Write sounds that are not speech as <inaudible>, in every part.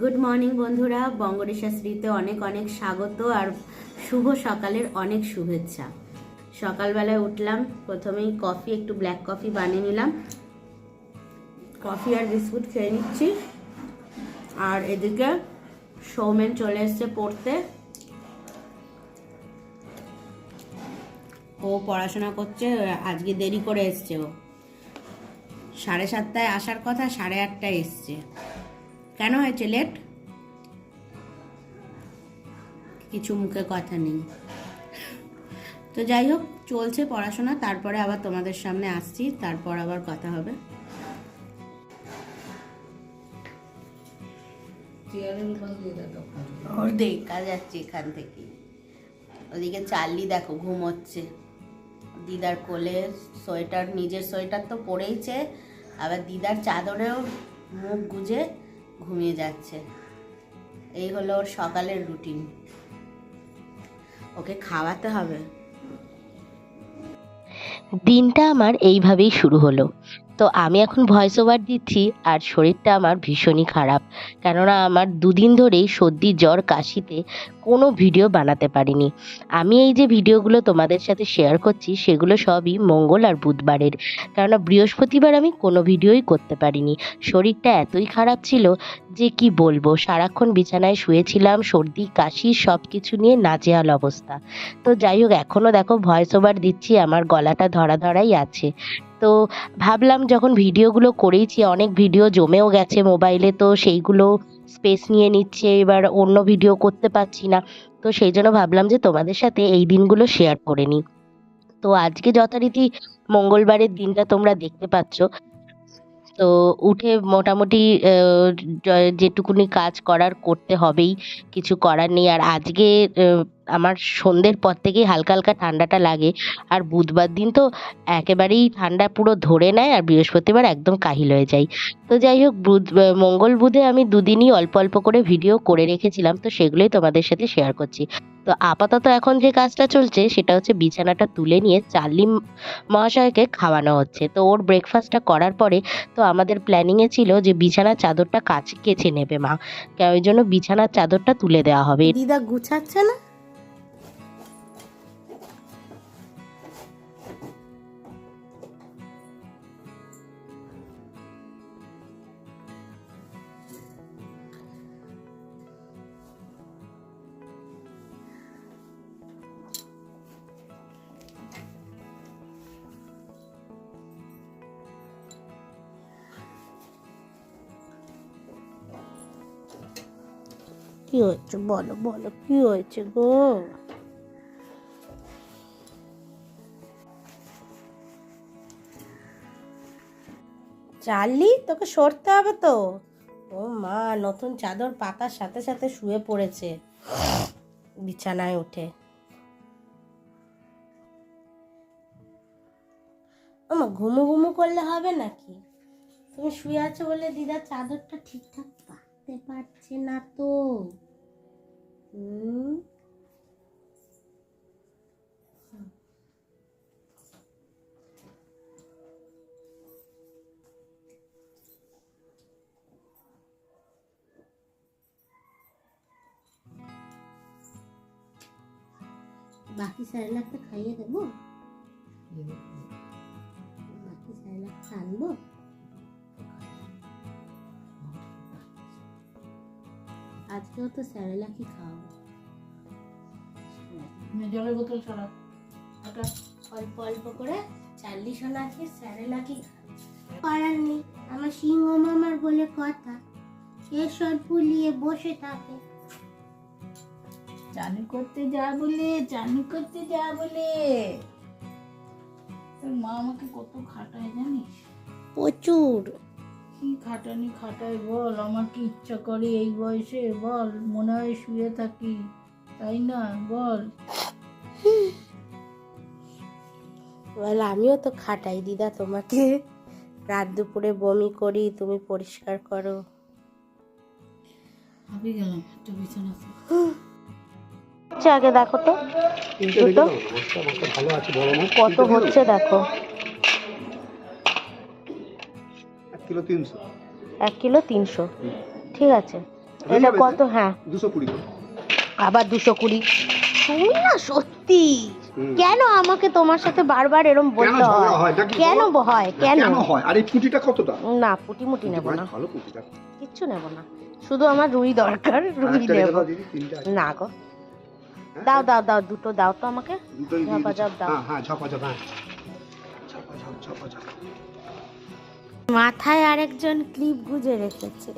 Good morning বন্ধুরা। বঙ্গরেশা শ্রীতে অনেক অনেক স্বাগত আর শুভ সকালের অনেক শুভেচ্ছা। সকালবেলায় উঠলাম, প্রথমেই কফি, একটু ব্ল্যাক কফি বানিয়ে নিলাম। কফি আর বিস্কুট খেয়ে নিচ্ছি। আর এদিকে সৌমেন চলে এসছে পড়তে। ও পড়াশোনা করছে, আজকে দেরি করে এসছে ও। সাড়ে সাতটায় আসার কথা, সাড়ে আটটায় এসছে। কেন হয়েছে? লেট কিছু মুখে কথা নেই। তো যাই হোক, চলছে পড়াশোনা, তারপরে আবার তোমাদের সামনে আসছি, তারপর আবার কথা হবে। ওর দেখা এখান থেকে। ওদিকে চার্লি দেখো ঘুমোচ্ছে। দিদার কোলে সোয়েটার, নিজের সোয়েটার তো পরেইছে। আবার দিদার চাদরেও মুখ গুজে ঘুমিয়ে যাচ্ছে। এই হলো ওর সকালের রুটিন ওকে খাওয়াতে হবে। দিনটা আমার এইভাবেই শুরু হলো। তো আমি এখন ভয়েস ওভার দিচ্ছি আর শরীরটা আমার ভীষণই খারাপ। কেননা আমার দুদিন ধরেই সর্দি, জ্বর, কাশিতে কোনো ভিডিও বানাতে পারিনি। আমি এই যে ভিডিওগুলো তোমাদের সাথে শেয়ার করছি, সেগুলো সবই মঙ্গল আর বুধবারের। কেননা বৃহস্পতিবার আমি কোনো ভিডিওই করতে পারিনি। শরীরটা এতই খারাপ ছিল যে কি বলব, সারাক্ষণ বিছানায় শুয়েছিলাম, সর্দি, কাশি সব কিছু নিয়ে নাজেহাল অবস্থা। তো যাই হোক এখনও দেখো ভয়েস ওভার দিচ্ছি, আমার গলাটা ধরা ধরাই আছে। তো ভাবলাম যখন ভিডিওগুলো করেইছি, অনেক ভিডিও জমেও গেছে মোবাইলে, তো সেইগুলো স্পেস নিয়ে নিচ্ছে, এবার অন্য ভিডিও করতে পারছি না। তো সেই জন্য ভাবলাম যে তোমাদের সাথে এই দিনগুলো শেয়ার করে নিই। তো আজকে যথারীতি মঙ্গলবারের দিনটা তোমরা দেখতে পাচ্ছ। তো উঠে মোটামুটি যেটুকুনি কাজ করার করতে হবেই, কিছু করার নেই। আর আজকে আমার সন্ধ্যের পর থেকেই হালকা হালকা ঠান্ডাটা লাগে। আর বুধবার দিন তো একেবারেই ঠান্ডা পুরো ধরে নেয় আর বৃহস্পতিবার একদম কাহিল হয়ে যায়। তো যাই হোক, বুধ মঙ্গল বুধে আমি দুদিনই অল্প অল্প করে ভিডিও করে রেখেছিলাম। তো সেগুলোই তোমাদের সাথে শেয়ার করছি। তো আপাতত এখন যে কাজটা চলছে, সেটা হচ্ছে বিছানাটা তুলে নিয়ে চার্লি মহাশয়কে খাওয়ানো হচ্ছে। তো ওর ব্রেকফাস্টটা করার পরে তো আমাদের প্ল্যানিংয়ে ছিল যে বিছানার চাদরটা কাছে কেছে নেবে মা। ওই জন্য বিছানার চাদরটা তুলে দেওয়া হবে। দিদা গুছাচ্ছে না? কি হয়েছে, বলো বলো, কি হয়েছে গো? চার্লি, তোকে সরতে হবে তো। ও মা, নতুন চাদর পাতার সাথে সাথে শুয়ে পড়েছে। বিছানায় উঠে। আমা ঘুমু ঘুমু করলে হবে নাকি? তুমি শুয়ে আছো বলে দিদা চাদরটা ঠিকঠাক পাততে পারছে না তো। হুম বাকি স্যারেলাকটা খাইয়ে দেবো বাকি স্যারেলাকটা আনবো আজকেও তো স্যারেলাকই খাওয়াবো? জলের বোতল ছাড়া ওটা অল্প অল্প করে চাল্লি সোনা আজকে স্যারেলাকই করার নেই। আমার সিংহ মামার বলে কথা। এসব ভুলিয়ে বসে থাকে। চানি করতে যা বলে চানি করতে যা বলে। তোর মা আমাকে কত খাটায় জানিস? প্রচুর। কি খাটানি খাটায় বল? আমার কি ইচ্ছা করে এই বয়সে? বল মনে হয় শুয়ে থাকি। তাই না? বল। বল আমিও তো খাটাই দিদা তোমাকে। রাত দুপুরে বমি করি তুমি পরিষ্কার করো। ভাবি গেলাম একটা বিছানা হচ্ছে আগে দেখো তো। কত হচ্ছে দেখো। কিলো তিনশো। এক কিলো তিনশো। ঠিক আছে। এটা কত? হ্যাঁ। দুশো কুড়ি আবার দুশো কুড়ি। তুমি না সত্যি। কেন আমাকে তোমার সাথে বারবার এরম বলতে হয়? কেন হয়? কেন? হয়? আর এই পুঁটিটা কতটা? না পুটি মুটি নেব না। ভালো পুঁটিটা। কিচ্ছু নেব না। শুধু আমার রুই দরকার রুই নেব। না গো। হ্যাঁ? দাও দাও দাও দুটো দাও তো আমাকে। দুটোই দিয়ে ঝপা ঝপ দাও। হ্যাঁ হ্যাঁ ঝপা ঝপ। হ্যাঁ ঝপা ঝপ ঝপা ঝপ। মাথায় আরেকজন ক্লিপ গুজে রেখেছে।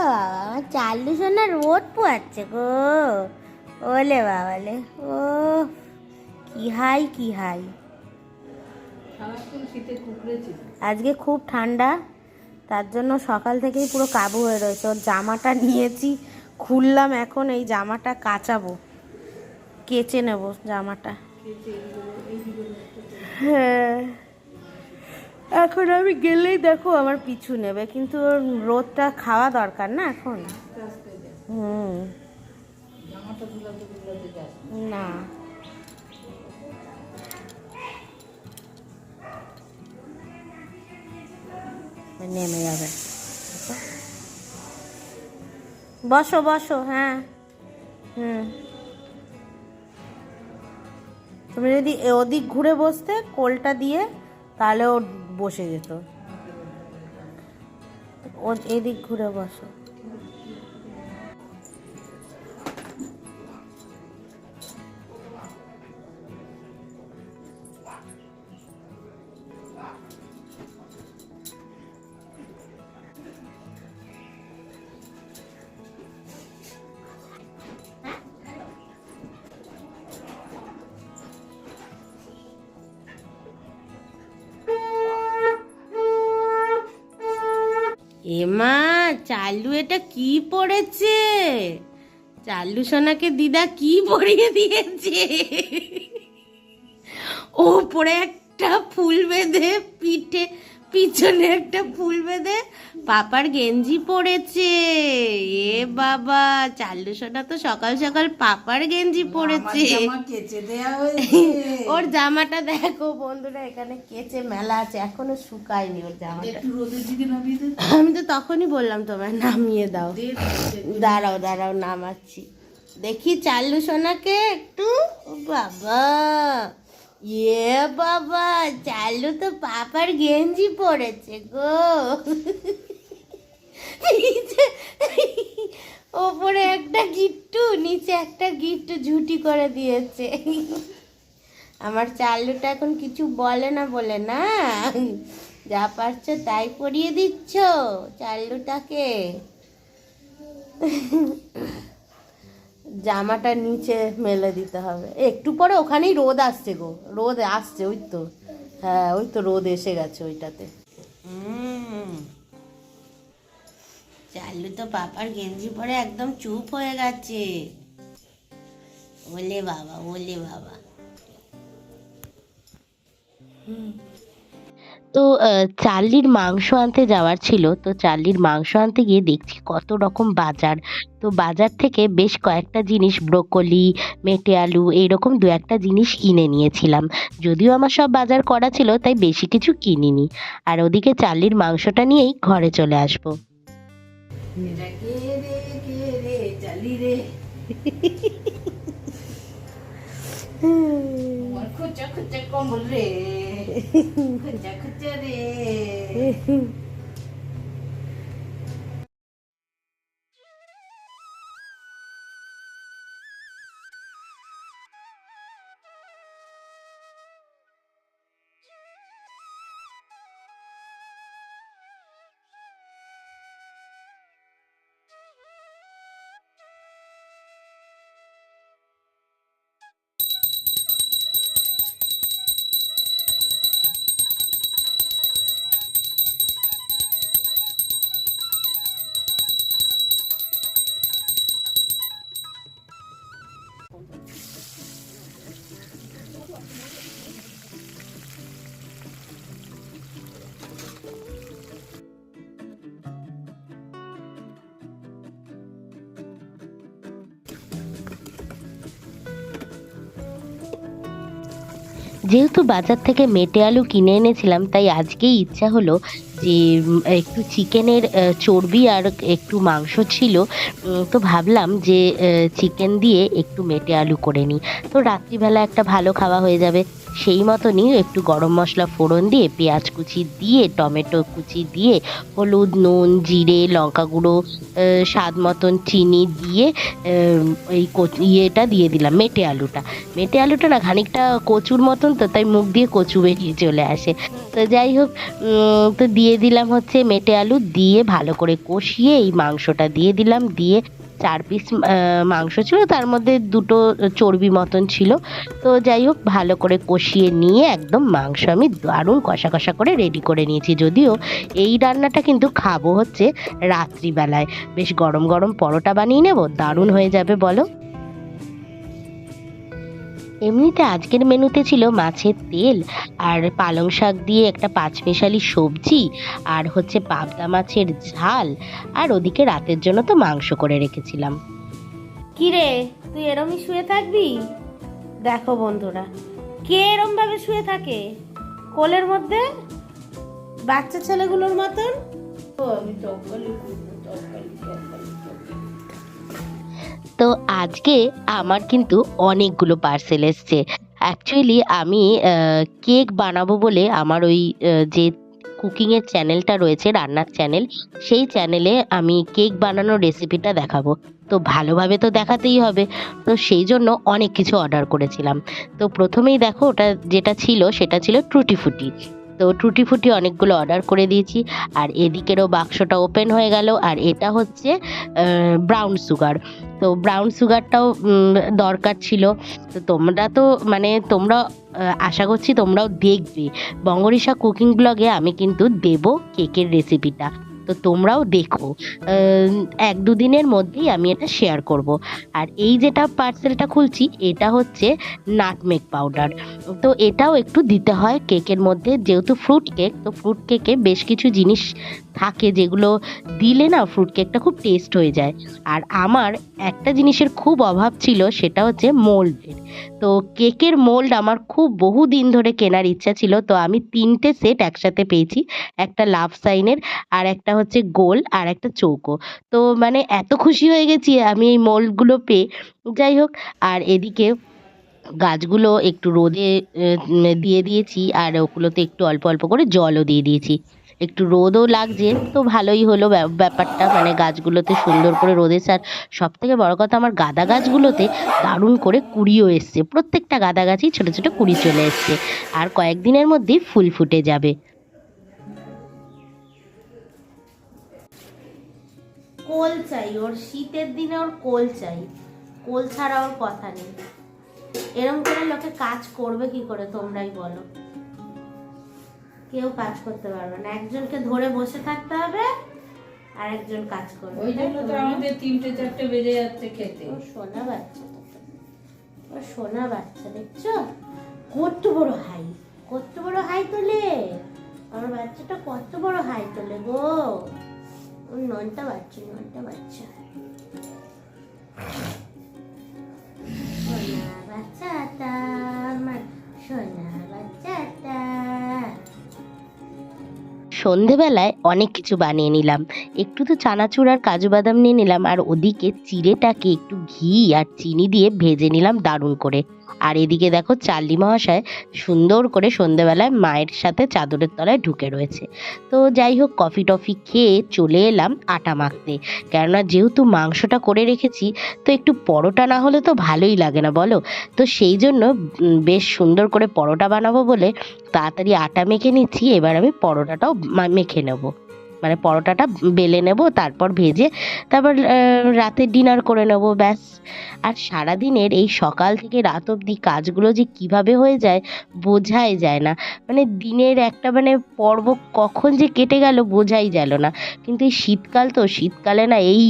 আমার চাল্লু সোনা রোদ পোয়াচ্ছে গো। ওলে বাবালে, ও, কি হাই কি হাই। আজকে খুব ঠান্ডা, তার জন্য সকাল থেকেই পুরো কাবু হয়ে রয়েছে। ওর জামাটা নিয়েছি, খুললাম এখন, এই জামাটা কাচাবো, কেচে নেব জামাটা। হ্যাঁ। এখন আমি গেলেই দেখো আমার পিছু নেবে, কিন্তু রোদটা খাওয়া দরকার না এখন। হুম। না। নেমে যাবে। বসো বসো হ্যাঁ। হুম। তুমি যদি ওদিক ঘুরে বসতে কোলটা দিয়ে, তাহলে ও বসে যেত। ও এদিক ঘুরে বসো। এমা চালু এটা কি পড়েছে? চালু সোনাকে দিদা কি পরিয়ে দিয়েছে? ও ওপরে একটা ফুল বেঁধে, পিঠে, পিছনে একটা ফুল বেঁধে পাপার গেঞ্জি পড়েছে এ বাবা চাল্লু সোনা তো সকাল সকাল পাপার গেঞ্জি পড়েছে <laughs> ওর জামাটা দেখো বন্ধুরা এখানে কেচে মেলা আছে এখনও শুকায়নি ওর জামাটা। আমি তো তখনই বললাম তোমায় নামিয়ে দাও। দাঁড়াও দাঁড়াও নামাচ্ছি। দেখি চাল্লু সোনাকে একটু বাবা ইয়ে বাবা চাল্লু তো পাপার গেঞ্জি পড়েছে গো। <laughs> <laughs> ওপরে একটা গিট্টু, নিচে একটা গিট্টু ঝুটি করে দিয়েছে। আমার চাল্লুটা এখন কিছু বলে না বলে না। যা পারছ তাই পরিয়ে দিচ্ছ চাল্লুটাকে জামাটা নিচে মেলে দিতে হবে। একটু পরে ওখানেই রোদ আসছে গো। রোদ আসছে, ওই তো। হ্যাঁ ওই তো রোদ এসে গেছে ওইটাতে। হুম চাল্লু তো পাপার গেঞ্জি পরে একদম চুপ হয়ে গেছে। ওলে বাবা ওলে বাবা। তো চার্লির মাংস আনতে যাওয়ার ছিল, তো চার্লির মাংস আনতে গিয়ে দেখছি কত রকম বাজার। তো বাজার থেকে বেশ কয়েকটা জিনিস, ব্রোকলি, মেটে আলু, এইরকম দু একটা জিনিস কিনে নিয়েছিলাম। যদিও আমার সব বাজার করা ছিল, তাই বেশি কিছু কিনিনি। আর ওদিকে চার্লির মাংসটা নিয়েই ঘরে চলে আসব। এটা কে রে কে রে চালি রে আমার খুচা খুচা কমল রে খুচা খুচা রে যেহেতু বাজার থেকে মেটে আলু কিনে এনেছিলাম, তাই আজকেই ইচ্ছা হলো যে একটু চিকেনের চর্বি আর একটু মাংস ছিল। তো ভাবলাম যে চিকেন দিয়ে একটু মেটে আলু করে নিই। তো রাত্রিবেলা একটা ভালো খাওয়া হয়ে যাবে। সেই মতনই একটু গরম মশলা ফোড়ন দিয়ে, পেঁয়াজ কুচি দিয়ে, টমেটো কুচি দিয়ে, হলুদ, নুন, জিরে, লঙ্কা গুঁড়ো স্বাদ মতন চিনি দিয়ে ওই ইয়েটা দিয়ে দিলাম, মেটে আলুটা। মেটে আলুটা না খানিকটা কচুর মতন তো, তাই মুখ দিয়ে কচু বেরিয়ে চলে আসে। তো যাই হোক তো দিয়ে দিলাম হচ্ছে মেটে আলু, দিয়ে ভালো করে কষিয়ে এই মাংসটা দিয়ে দিলাম, দিয়ে চার পিস মাংস ছিল, তার মধ্যে দুটো চর্বি মতন ছিল। তো যাই হোক, ভালো করে কষিয়ে নিয়ে একদম মাংস আমি দারুণ কষা কষা করে রেডি করে নিয়েছি। যদিও এই রান্নাটা কিন্তু খাব হচ্ছে রাত্রিবেলায়। বেশ গরম গরম পরোটা বানিয়ে নেব? দারুণ হয়ে যাবে, বলো? এমনিতে আজকের মেনুতে ছিল মাছের তেল আর পালং শাক দিয়ে একটা পাঁচমিশালি সবজি আর হচ্ছে পাবদা মাছের ঝাল। আর ওদিকে রাতের জন্য তো মাংস করে রেখেছিলাম। কি রে তুই এরমই শুয়ে থাকবি? দেখো বন্ধুরা কে এরম ভাবে শুয়ে থাকে? কোলের মধ্যে? বাচ্চা ছেলেগুলোর মতন? ও আমি তরকারি তো আজকে আমার কিন্তু অনেকগুলো পার্সেল এসছে। অ্যাকচুয়ালি আমি কেক বানাবো বলে আমার ওই যে কুকিংয়ের চ্যানেলটা রয়েছে, রান্নার চ্যানেল সেই চ্যানেলে আমি কেক বানানোর রেসিপিটা দেখাবো। তো ভালোভাবে তো দেখাতেই হবে। তো সেই জন্য অনেক কিছু অর্ডার করেছিলাম। তো প্রথমেই দেখো ওটা যেটা ছিল, সেটা ছিল ট্রুটি ফুটি তো টুটি ফুটি অনেকগুলো অর্ডার করে দিয়েছি। আর এদিকেরও বাক্সটা ওপেন হয়ে গেল। আর এটা হচ্ছে ব্রাউন সুগার তো ব্রাউন সুগারটাও দরকার ছিল। তো তোমরা তো মানে তোমরা আশা করছি তোমরাও দেখবে। বঙ্গরিশা কুকিং ব্লগে আমি কিন্তু দেব কেকের রেসিপিটা তো তোমরাও দেখো। এক দুদিনের মধ্যেই আমি এটা শেয়ার করব। আর এই যেটা পার্সেলটা খুলছি, এটা হচ্ছে নাটমেক পাউডার তো এটাও একটু দিতে হয় কেকের মধ্যে, যেহেতু ফ্রুট কেক তো ফ্রুট কেকে বেশ কিছু জিনিস থাকে যেগুলো দিলে না ফ্রুট কেকটা খুব টেস্ট হয়ে যায়। আর আমার একটা জিনিসের খুব অভাব ছিল, সেটা হচ্ছে মোল্ডের তো কেকের মোল্ড আমার খুব বহু দিন ধরে কেনার ইচ্ছা ছিল, তো আমি তিনটে সেট একসাথে পেয়েছি। একটা লাভ সাইনের আর একটা হচ্ছে গোল আর একটা চৌকো। তো মানে এত খুশি হয়ে গেছি আমি এই মোল্ডগুলো পেয়ে। যাই হোক, আর এদিকে গাছগুলো একটু রোদে দিয়ে দিয়েছি আর ওগুলোতে একটু অল্প অল্প করে জলও দিয়ে দিয়েছি। একটু রোদও লাগছে তো ভালোই হলো ব্যা- ব্যাপারটা মানে গাছগুলোতে সুন্দর করে রোদে আর সব থেকে বড় কথা আমার গাঁদা গাছগুলোতে দারুণ করে কুড়িও এসছে। প্রত্যেকটা গাঁদা গাছই ছোটো ছোটো কুড়ি চলে এসছে। আর কয়েকদিনের মধ্যেই ফুল ফুটে যাবে। কোল চাই ওর শীতের দিনে ওর কোল চাই। কোল ছাড়া ওর কথা নেই। এরম করে লোকে কাজ করবে কি করে তোমরাই বলো। কেউ কাজ করতে পারবে না। একজনকে ধরে বসে থাকতে হবে আর একজন কাজ করবে। ওই জন্য তো আমাদের তিনটে চারটে বেজে যাচ্ছে খেতে। ও সোনা বাচ্চা ও সোনা বাচ্চা দেখছ? কত বড় হাই। কত বড় হাই তোলে। আমার বাচ্চাটা কত বড় হাই তোলে গো। ননটা বাচ্চা ননটা বাচ্চা। সন্ধেবেলায় অনেক কিছু বানিয়ে নিলাম। একটু তো চানাচুর আর কাজু বাদাম নিয়ে নিলাম, আর ওদিকে চিড়েটাকে একটু ঘি আর চিনি দিয়ে ভেজে নিলাম দারুণ করে। আর এদিকে দেখো চার্লি মহাশয় সুন্দর করে সন্ধেবেলায় মায়ের সাথে চাদরের তলায় ঢুকে রয়েছে। তো যাই হোক, কফি টফি খেয়ে চলে এলাম আটা মাখতে। কেননা যেহেতু মাংসটা করে রেখেছি, তো একটু পরোটা না হলে তো ভালোই লাগে না, বলো? তো সেই জন্য বেশ সুন্দর করে পরোটা বানাবো বলে তাড়াতাড়ি আটা মেখে নিচ্ছি। এবার আমি পরোটাটাও মেখে নেব। মানে পরোটাটা বেলে নেব, তারপর ভেজে তারপর রাতের ডিনার করে নেব, ব্যাস। আর সারাদিনের এই সকাল থেকে রাত অবধি কাজগুলো যে কীভাবে হয়ে যায় বোঝাই যায় না। মানে দিনের একটা মানে পর্ব কখন যে কেটে গেল বোঝাই গেল না। কিন্তু এই শীতকাল তো, শীতকালে না এই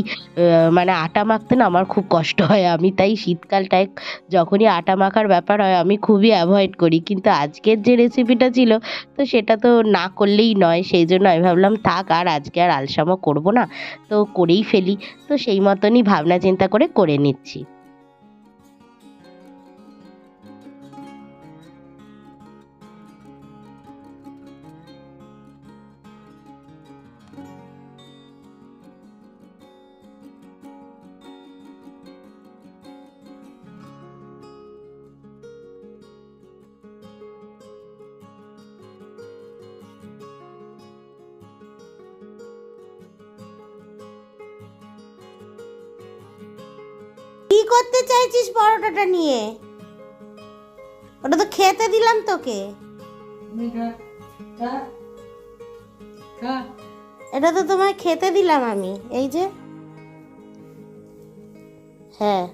মানে আটা মাখতে না আমার খুব কষ্ট হয়। আমি তাই শীতকালটায় যখনই আটা মাখার ব্যাপার হয় আমি খুবই অ্যাভয়েড করি। কিন্তু আজকের যে রেসিপিটা ছিল, তো সেটা তো না করলেই নয়। সেই জন্য আমি ভাবলাম থাক, আর আজকে আর আলসামো করব না। তো করেই ফেলি। তো সেই মতনই ভাবনা চিন্তা করে করে নিচ্ছি। কি করতে চাইছিস পরোটাটা নিয়ে? ওটা তো খেতে দিলাম তোকে। এটা তো তোমায় খেতে দিলাম আমি এই যে। হ্যাঁ।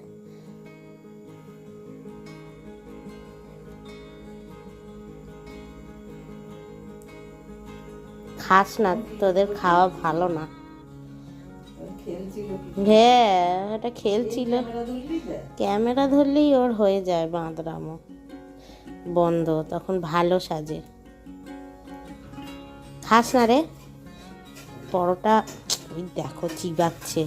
খাস না তোদের খাওয়া ভালো না। হ্যাঁ এটা খেলছিল। ক্যামেরা ধরলেই ওর হয়ে যায় বাঁদরামো। বন্ধ তখন ভালো সাজে। খাস না রে। পরোটা ওই দেখো চিবাচ্ছে।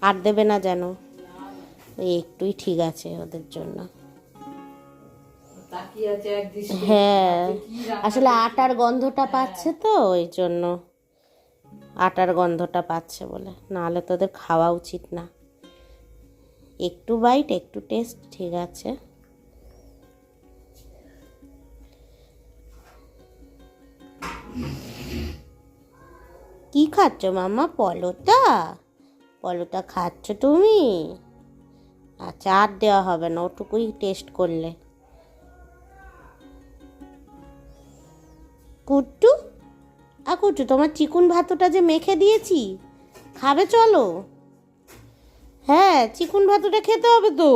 আর দেবে না যেন। একটুই ঠিক আছে ওদের জন্য। হ্যাঁ। আসলে আটার গন্ধটা পাচ্ছে তো ওই জন্য। আটার গন্ধটা পাচ্ছে বলে। নাহলে তোদের খাওয়া উচিত না। একটু বাইট একটু টেস্ট ঠিক আছে। কি খাচ্ছ মামা পলোটা? পলোটা খাচ্ছ তুমি? আচ্ছা আর দেওয়া হবে না, ওটুকুই টেস্ট করলে। কুট্টু? কুট্টু তোমার চিকুন ভাতটা যে মেখে দিয়েছি খাবে চলো। হ্যাঁ চিকুন ভাতটা খেতে হবে তো।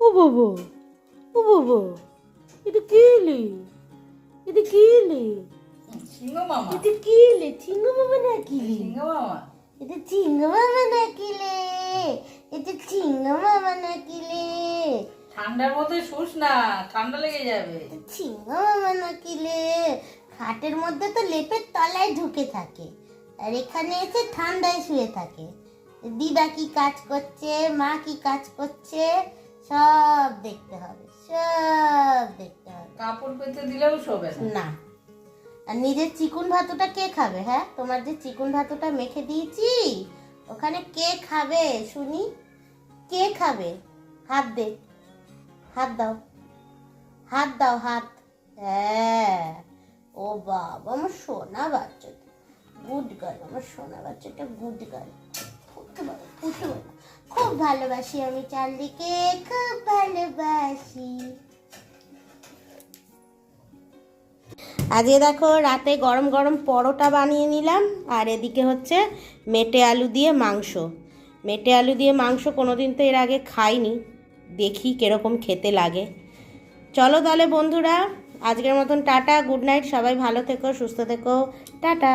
ও বাবু ও বাবু এটা কি এলি এটা কি এলি মামা। এটা কি এলি চিঙ্গ মামা নাকি সিংহ এটা চিঙ্গ মামা নাকি লে? এটা চিঙ্গ মামা নাকি লে? ঠান্ডার মধ্যে শুস না ঠান্ডা লেগে যাবে। চিঙ্গ মামা নাকি লে? খাটের মধ্যে তো লেপের তলায় ঢুকে থাকে। আর এখানে এসে ঠান্ডায় শুয়ে থাকে। দিদা কি কাজ করছে? মা কি কাজ করছে? সব দেখতে হবে সব দেখতে হবে। কাপড় পেতে দিলেও শোবে না। আর নিজের চিকুন ভাতুটা কে খাবে হ্যাঁ? তোমার যে চিকুন ভাতুটা মেখে দিয়েছি ওখানে কে খাবে শুনি? কে খাবে? হাত দে। হাত দাও। হাত দাও হাত। হ্যাঁ। ও বাবা, আমার সোনা বাচ্চাটা। গুড গার্ল আমার সোনা বাচ্চাটা গুড গার্ল খুব ভালোবাসি আমি চার্লিকে খুব ভালোবাসি। আজকে দেখো রাতে গরম গরম পরোটা বানিয়ে নিলাম, আর এদিকে হচ্ছে মেটে আলু দিয়ে মাংস। মেটে আলু দিয়ে মাংস কোনোদিন তো এর আগে খাইনি, দেখি কীরকম খেতে লাগে। চলো তাহলে বন্ধুরা আজকের মতন টাটা গুড নাইট সবাই ভালো থেকো সুস্থ থেকো টাটা।